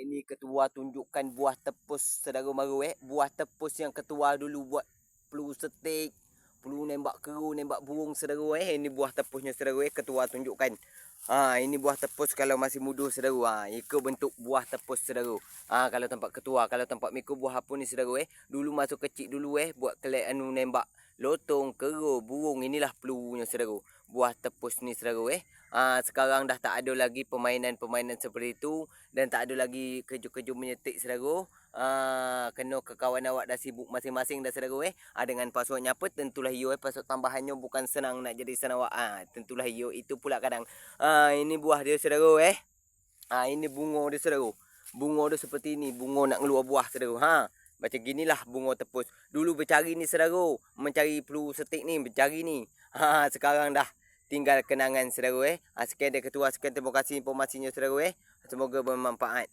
ini ketua tunjukkan buah tepus saudara maru eh. Buah tepus yang ketua dulu buat peluru setik, peluru nembak keru, nembak burung saudara eh. Ini buah tepusnya saudara eh. Ketua tunjukkan. Ha, ini buah tepus kalau masih muda saudara. Ha, ikut bentuk buah tepus saudara. Ha, kalau tempat ketua, kalau tempat mikro buah apa ni saudara eh. Dulu masuk kecil dulu eh buat kelek anu nembak lotong, keru, burung. Inilah pelurunya saudara. Buah tepus ni saudara eh. Ha, sekarang dah tak ada lagi permainan-permainan seperti itu dan tak ada lagi keju-keju menyetik saudara. Ha, kena ke kawan awak dah sibuk masing-masing dah saudara eh. Ha, dengan password apa tentulah iyo eh password tambahannya bukan senang nak jadi senawak. Ha, tentulah iyo itu pula kadang. Ha, ini buah dia saudara eh. Ha, ini bunga dia saudara. Bunga dia seperti ini, bunga nak keluar buah saudara. Ha. Macam ginilah bunga tepus. Dulu bercari ni saudara, mencari peluru setik ni, bercari ni. Ha, sekarang dah tinggal kenangan saudara eh. Ha, sekian dia ketua, sekian terima kasih informasinya saudara eh. Semoga bermanfaat.